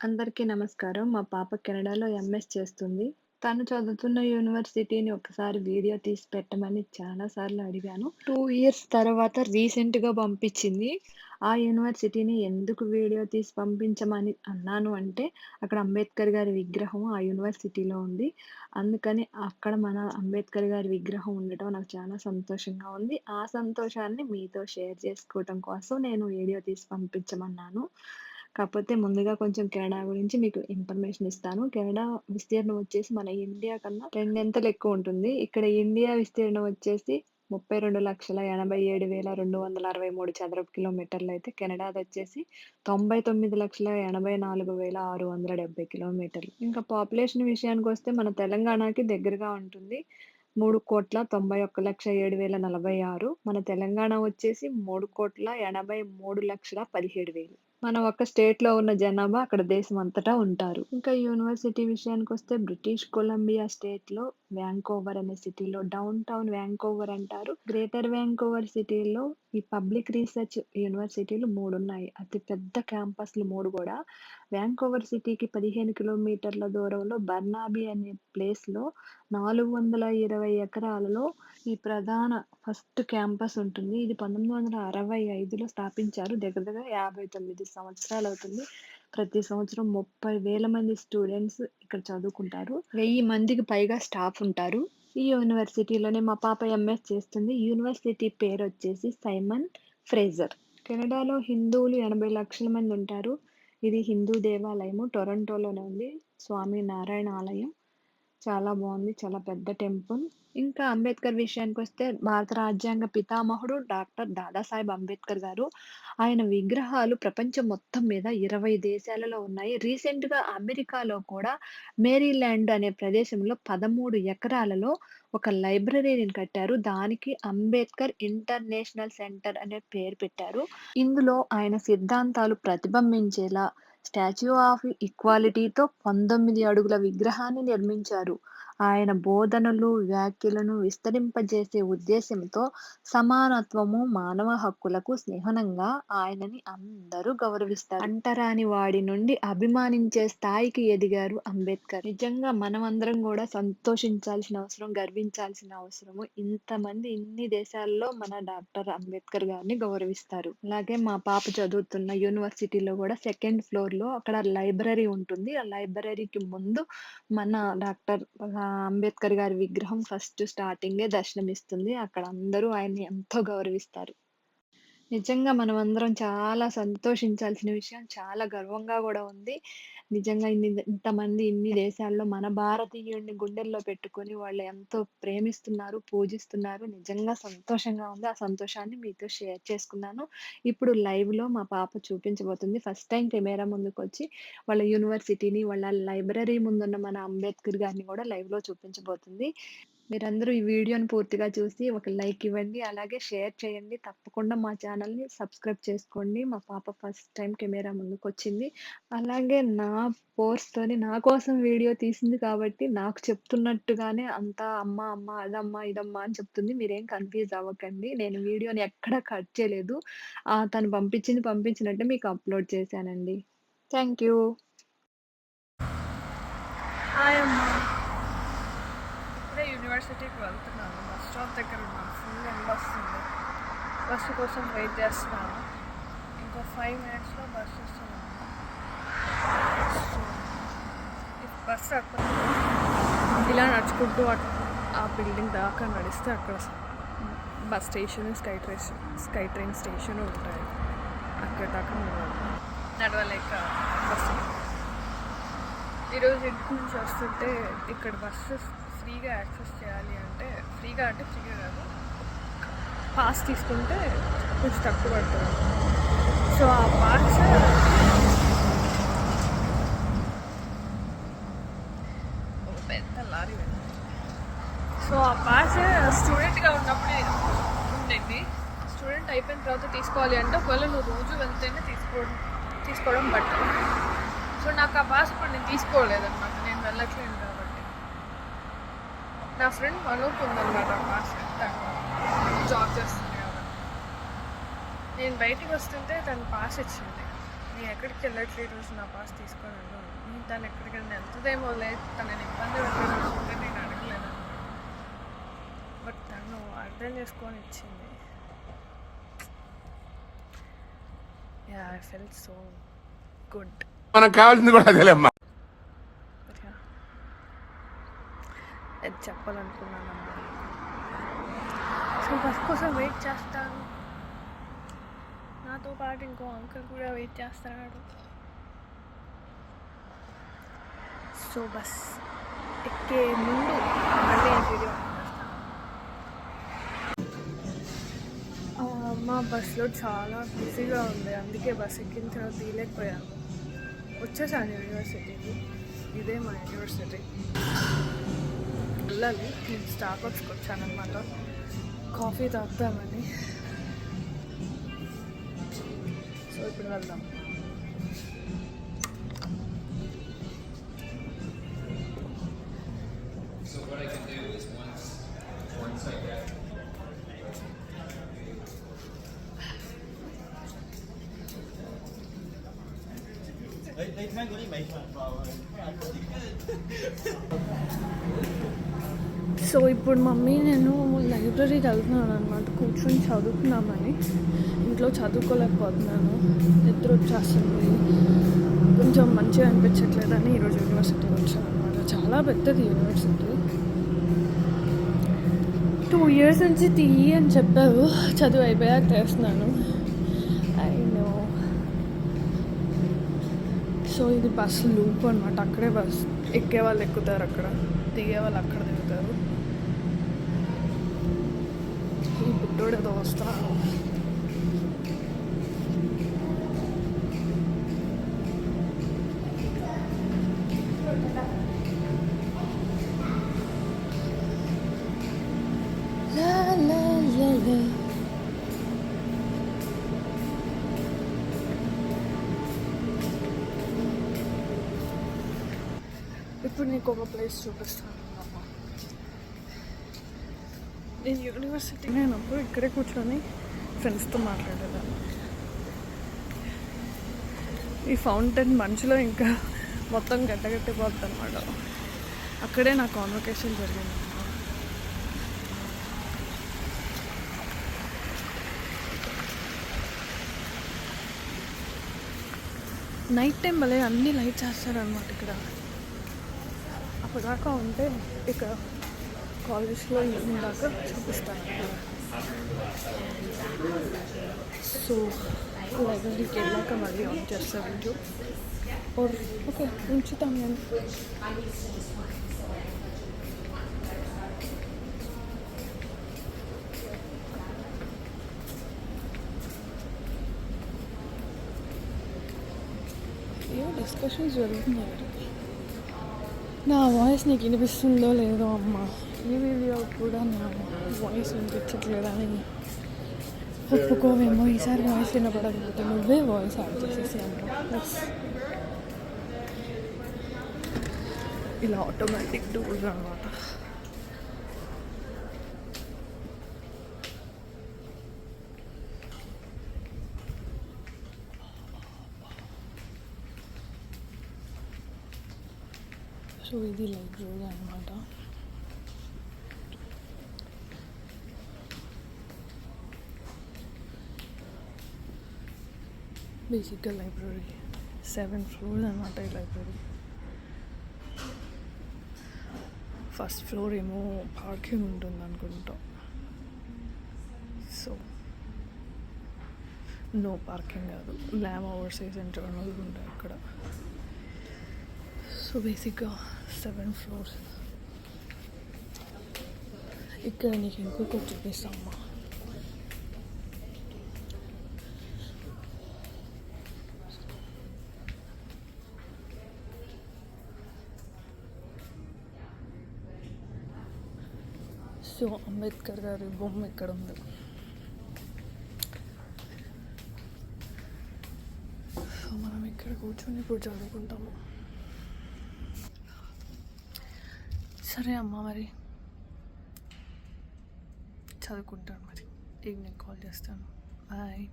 అందరికీ నమస్కారం. మా పాప కెనడాలో ఎంఎస్ చేస్తుంది. తను చదువుతున్న యూనివర్సిటీని ఒకసారి వీడియో తీసి పెట్టమని చాలా సార్లు అడిగాను. టూ ఇయర్స్ తర్వాత రీసెంట్‌గా పంపించింది. ఆ యూనివర్సిటీని ఎందుకు వీడియో తీసి పంపించమని అన్నాను అంటే, అక్కడ అంబేద్కర్ గారి విగ్రహం ఆ యూనివర్సిటీలో ఉంది. అందుకని అక్కడ మన అంబేద్కర్ గారి విగ్రహం ఉండటం నాకు చాలా సంతోషంగా ఉంది. ఆ సంతోషాన్ని మీతో షేర్ చేసుకోవటం కోసం నేను వీడియో తీసి పంపించమన్నాను. కాకపోతే ముందుగా కొంచెం కెనడా గురించి మీకు ఇన్ఫర్మేషన్ ఇస్తాను. కెనడా విస్తీర్ణం వచ్చేసి మన ఇండియా కన్నా రెండింతలు ఎక్కువ ఉంటుంది. ఇక్కడ ఇండియా విస్తీర్ణం వచ్చేసి ముప్పై రెండు లక్షల ఎనభై ఏడు వేల రెండు వందల అరవై మూడు చదరపు కిలోమీటర్లు అయితే కెనడాది వచ్చేసి తొంభై తొమ్మిది లక్షల ఎనభై నాలుగు వేల ఆరు వందల డెబ్బై కిలోమీటర్లు. ఇంకా పాపులేషన్ విషయానికి వస్తే మన తెలంగాణకి దగ్గరగా ఉంటుంది. మూడు కోట్ల తొంభై ఒక్క లక్ష ఏడు వేల నలభై ఆరు. మన తెలంగాణ వచ్చేసి మూడు కోట్ల ఎనభై మూడు లక్షల పదిహేడు వేలు. మన ఒక స్టేట్‌లో ఉన్న జనాభా అక్కడ దేశం అంతటా ఉంటారు. ఇంకా యూనివర్సిటీ విషయానికొస్తే బ్రిటిష్ కొలంబియా స్టేట్‌లో వ్యాంకోవర్ అనే సిటీలో డౌన్ టౌన్ వ్యాంకోవర్ అంటారు. గ్రేటర్ వ్యాంకోవర్ సిటీలో ఈ పబ్లిక్ రీసెర్చ్ యూనివర్సిటీలు మూడు ఉన్నాయి. అతి పెద్ద క్యాంపస్‌లు మూడు కూడా వ్యాంకోవర్ సిటీకి 15 కిలోమీటర్ల దూరంలో బర్నాబీ అనే ప్లేస్‌లో 420 ఎకరాలలో ఈ ప్రధాన ఫస్ట్ క్యాంపస్ ఉంటుంది. ఇది 1965లో స్థాపించారు. దగ్గర దగ్గర 59 సంవత్సరాలవుతుంది. ప్రతి సంవత్సరం 30,000 మంది స్టూడెంట్స్ ఇక్కడ చదువుకుంటారు. 1000 మందికి పైగా స్టాఫ్ ఉంటారు. ఈ యూనివర్సిటీలోనే మా పాప ఎంఎస్ చేస్తుంది. యూనివర్సిటీ పేరొచ్చేసి సైమన్ ఫ్రేజర్. కెనడాలో హిందువులు 80 లక్షల మంది ఉంటారు. ఇది హిందూ దేవాలయము. టొరంటోలోనే ఉంది. స్వామి నారాయణ ఆలయం. చాలా బాగుంది చాలా పెద్ద టెంపుల్. ఇంకా అంబేద్కర్ విషయానికొస్తే భారత రాజ్యాంగ పితామహుడు డాక్టర్ దాదాసాహెబ్ అంబేద్కర్ గారు. ఆయన విగ్రహాలు ప్రపంచం మొత్తం మీద 20 దేశాలలో ఉన్నాయి. రీసెంట్‌గా అమెరికాలో కూడా మేరీల్యాండ్ అనే ప్రదేశంలో 13 ఎకరాలలో ఒక లైబ్రరీని కట్టారు. దానికి అంబేద్కర్ ఇంటర్నేషనల్ సెంటర్ అనే పేరు పెట్టారు. ఇందులో ఆయన సిద్ధాంతాలు ప్రతిబింబించేలా స్టాచ్యూ ఆఫ్ ఈక్వాలిటీతో 19 అడుగుల విగ్రహాన్ని నిర్మించారు. ఆయన బోధనలు, వ్యాఖ్యలను విస్తరింపజేసే ఉద్దేశ్యంతో సమానత్వము, మానవ హక్కులకు చిహ్నంగా ఆయనని అందరూ గౌరవిస్తారు. అంటరాని వాడి నుండి అభిమానించే స్థాయికి ఎదిగారు అంబేద్కర్. నిజంగా మనమందరం కూడా సంతోషించాల్సిన అవసరం, గర్వించాల్సిన అవసరము. ఇంతమంది ఇన్ని దేశాల్లో మన డాక్టర్ అంబేద్కర్ గారిని గౌరవిస్తారు. అలాగే మా పాప చదువుతున్న యూనివర్సిటీలో కూడా సెకండ్ ఫ్లోర్‌లో అక్కడ లైబ్రరీ ఉంటుంది. ఆ లైబ్రరీకి ముందు మన డాక్టర్ అంబేద్కర్ గారి విగ్రహం ఫస్ట్ స్టార్టింగే దర్శనమిస్తుంది. అక్కడ అందరూ ఆయన్ని ఎంతో గౌరవిస్తారు. నిజంగా మనమందరం చాలా సంతోషించాల్సిన విషయం. చాలా గర్వంగా కూడా ఉంది. నిజంగా ఇన్ని ఇంతమంది ఇన్ని దేశాల్లో మన భారతీయుడిని గుండెల్లో పెట్టుకొని వాళ్ళు ఎంతో ప్రేమిస్తున్నారు, పూజిస్తున్నారు. నిజంగా సంతోషంగా ఉంది. ఆ సంతోషాన్ని మీతో షేర్ చేసుకున్నాను. ఇప్పుడు లైవ్‌లో మా పాప చూపించబోతుంది. ఫస్ట్ టైం కెమెరా ముందుకు వచ్చి వాళ్ళ యూనివర్సిటీని, వాళ్ళ లైబ్రరీ ముందున్న మన అంబేద్కర్ గారిని కూడా లైవ్‌లో చూపించబోతుంది. మీరందరూ ఈ వీడియోని పూర్తిగా చూసి ఒక లైక్ ఇవ్వండి. అలాగే షేర్ చేయండి. తప్పకుండా మా ఛానల్‌ని సబ్స్క్రైబ్ చేసుకోండి. మా పాప ఫస్ట్ టైం కెమెరా ముందుకు వచ్చింది అలాగే నా ఫోర్స్‌తోని నా కోసం వీడియో తీసింది కాబట్టి నాకు చెప్తున్నట్టుగానే అంతా అమ్మ, అమ్మ, అదమ్మా, ఇదమ్మా అని చెప్తుంది. మీరేం కన్‌ఫ్యూజ్ అవ్వకండి. నేను వీడియోని ఎక్కడ కట్ చేయలేదు. తను పంపించింది పంపించినట్టే మీకు అప్‌లోడ్ చేశానండి. Thank you. హాయ్ అమ్మా యూనివర్సిటీకి వెళ్తున్నాను. బస్ స్టాప్ దగ్గర ఉన్నాను. ఫుల్ ఎండ వస్తుంది. బస్సు కోసం వెయిట్ చేస్తున్నాను. ఇంకో ఫైవ్ మినిట్స్లో బస్ వస్తుంది. బస్ అక్కడ ఇలా నడుచుకుంటూ ఆ బిల్డింగ్ దాకా నడిస్తే అక్కడ bus station sky train sky train station ఉంటాయి. అక్కడ దాకా నడవలేక బస్సు ఈరోజు ఇంటి నుంచి వస్తుంటే ఇక్కడ బస్సు ఫ్రీగా యాక్సెస్ చేయాలి అంటే ఫ్రీగా అంటే ఫ్రీగా కాదు. పాస్ తీసుకుంటే కొంచెం తక్కువ పడుతుంది. సో ఆ పాస్ ఓ పెద్ద లారీ సో ఆ పాస్ స్టూడెంట్గా ఉన్నప్పుడే ఉండేది. స్టూడెంట్ అయిపోయిన తర్వాత తీసుకోవాలి అంటే ఒకవేళ నువ్వు రోజు వెళ్తేనే తీసుకోవడం తీసుకోవడం బెటర్. సో నాకు ఆ పాస్ ఇప్పుడు నేను తీసుకోలేదన్నమాట. నేను వెళ్ళట్లేదు. నా ఫ్రెండ్ మనోక్ ఉందన్నమాట. ఆ పాస్ జాబ్ చేస్తుంది నేను బయటికి వస్తుంటే తను పాస్ ఇచ్చింది. నేను ఎక్కడికి వెళ్ళట్లేదు రోజు నా పాస్ తీసుకొని వెళ్ళాను. నేను తను ఎక్కడికైనా వెళ్తుందేమో లేదు. తనని ఇబ్బంది పెట్టాలంటే నేను అడగలేను బట్ తను అర్థం చేసుకొని ఇచ్చింది. Yeah I felt so good మనకు కావాల్సింది కూడా అదేలేమ్మా బట్ యా అది చెప్పాలనుకున్నాను సో బస్ కోసం వెయిట్ చేస్తాను. నాతో పాటు ఇంకో అంకుల్ కూడా వెయిట్ చేస్తున్నాడు. సో బస్ ఎక్కే ముందు మళ్ళీ వీడియో మా బస్లో చాలా బిజీగా ఉంది. అందుకే బస్ ఎక్కిన తర్వాత తీయలేకపోయాను. వచ్చేసాను యూనివర్సిటీకి. ఇదే మా యూనివర్సిటీ. వెళ్ళాలి. నేను స్టార్ బక్స్కి వచ్చాను అనమాట కాఫీ తాగుతామని సో ఇప్పుడు వెళ్దాం. సో ఇప్పుడు మమ్మీ నేను లైబ్రరీకి వెళ్తున్నాను అనమాట కూర్చొని చదువుకున్నామని ఇంట్లో చదువుకోలేకపోతున్నాను. నిద్ర వచ్చేస్తుంది. కొంచెం మంచిగా అనిపించట్లేదని ఈరోజు యూనివర్సిటీ వచ్చాను అనమాట చాలా పెద్దది యూనివర్సిటీ. టూ ఇయర్స్ నుంచి తీయి అని చెప్పారు. చదువు అయిపోయాక చేస్తున్నాను ఐ నో సో ఇది బస్ లూప్ అనమాట అక్కడే బస్ ఎక్కే వాళ్ళు ఎక్కుతారు అక్కడ. దిగే వాళ్ళు అక్కడ దిగుతారు. ఈ బుడ్డోడు ఏదో వస్తున్నాడు. ఇప్పుడు నీకు ఒక ప్లేస్ చూపిస్తాను నేను యూనివర్సిటీ అయినప్పుడు ఇక్కడే కూర్చొని ఫ్రెండ్స్తో మాట్లాడేదాన్ని ఈ ఫౌంటైన్ మంచులో ఇంకా మొత్తం గడ్డగట్టిపోద్ది అనమాట అక్కడే నా కాన్వకేషన్ జరిగింది నైట్ టైం భలే అన్ని లైట్స్ వేస్తారనమాట ఇక్కడ అప్పటిదాకా ఉంటే ఇక కాలేజ్లో ఈవినింగ్ దాకా చూపిస్తాను. సో లైబ్రరీకి వెళ్ళాక మళ్ళీ ఆన్ చేస్తా వీడియో ఓర్ ఓకే ఉంచుతాం నేను ఏవో డిస్కషన్స్ జరుగుతున్నాయి నా వాయిస్ నీకు వినిపిస్తుందో లేదో అమ్మ. ఈ వీడియో కూడా నా వాయిస్ వినిపించట్లేదని ఒప్పుకోవేమో. ఈసారి వాయిస్ వినపడకపోతే నువ్వే వాయిస్ యాడ్ చేసేసి అమ్మ. ఇలా ఆటోమేటిక్ డోర్ రావాలి. సో ఇది లైబ్రరీ అనమాట బేసిక్గా లైబ్రరీ సెవెన్ ఫ్లోర్స్ అనమాట ఈ లైబ్రరీ ఫస్ట్ ఫ్లోర్ ఏమో పార్కింగ్ ఉంటుంది అనుకుంటా. సో నో పార్కింగ్ కాదు. ల్యామ్ ఓవర్సీస్ ఇంటర్నల్ ఉంటాయి అక్కడ. సో బేసిక్గా సెవెన్ ఫ్లోర్స్ ఇక్కడ నీకు ఇంకొకటి చూపిస్తామ్మా సో అంబేద్కర్ గారి బొమ్మ ఇక్కడ ఉంది సో మనం ఇక్కడ కూర్చొని ఇప్పుడు చదువుకుంటాము సరే అమ్మ మరి. చదువుకుంటాను మరి. ఈవినింగ్ కాల్ చేస్తాను. బాయ్.